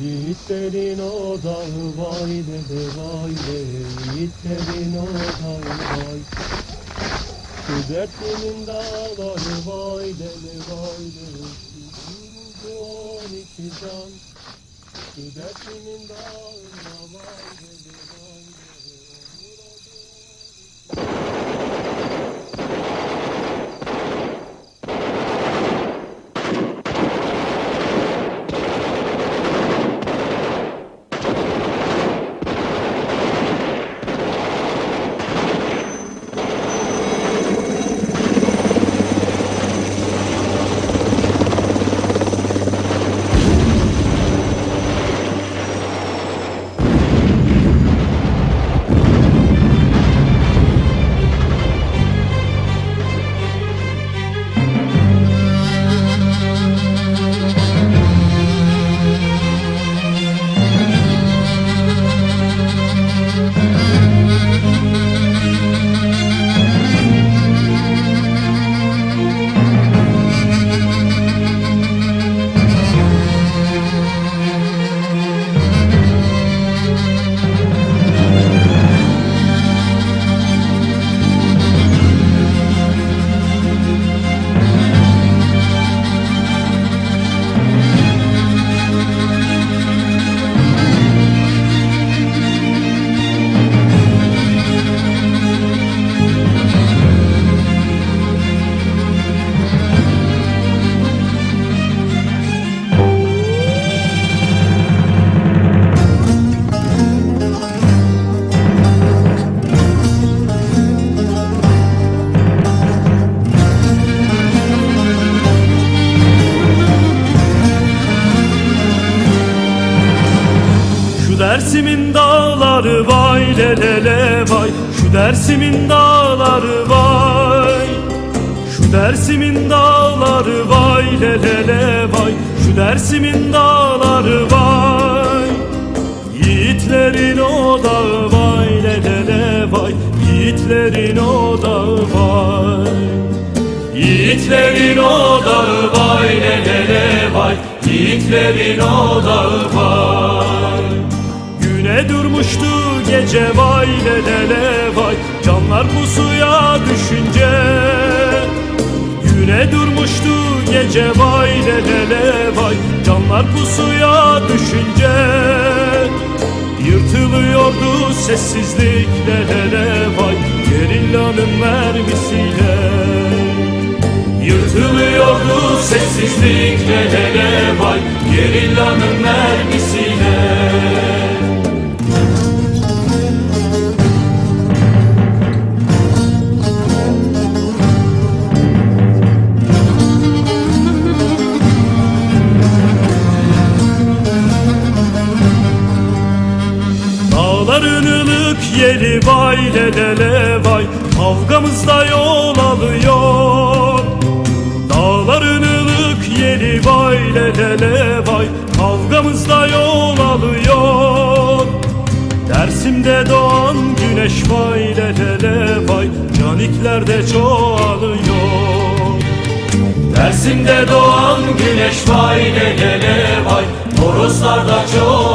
Yiğitlerin o dağ vay dede vay de Yiğitlerin o dağ vay. Şu dertlinin dağları vay dede vay de Yürüdü on iki can. Şu dertlinin vay dede Dersim'in dağları vay lelele vay. Şu Dersim'in dağları vay. Şu Dersim'in dağları vay lelele vay. Şu Dersim'in dağları vay. Yiğitlerin o dağı vay lelele vay. Yiğitlerin o dağı vay. Yiğitlerin o dağı vay lelele vay. Yiğitlerin o dağı vay gece vay lelele vay. Canlar pusuya düşünce Güne durmuştu gece vay lelele vay. Canlar pusuya düşünce Yırtılıyordu sessizlik lelele vay. Gerillanın mermisiyle Yırtılıyordu sessizlik lelele vay. Gerillanın mermisiyle yeri vay lelele vay. Kavgamızda yol alıyor. Dağların ılık yeri vay lelele vay. Kavgamızda yol alıyor. Dersimde doğan güneş vay. Lelele vay Caniklerde çoğalıyor. Dersimde doğan güneş vay. Lelele vay Toroslarda çoğalıyor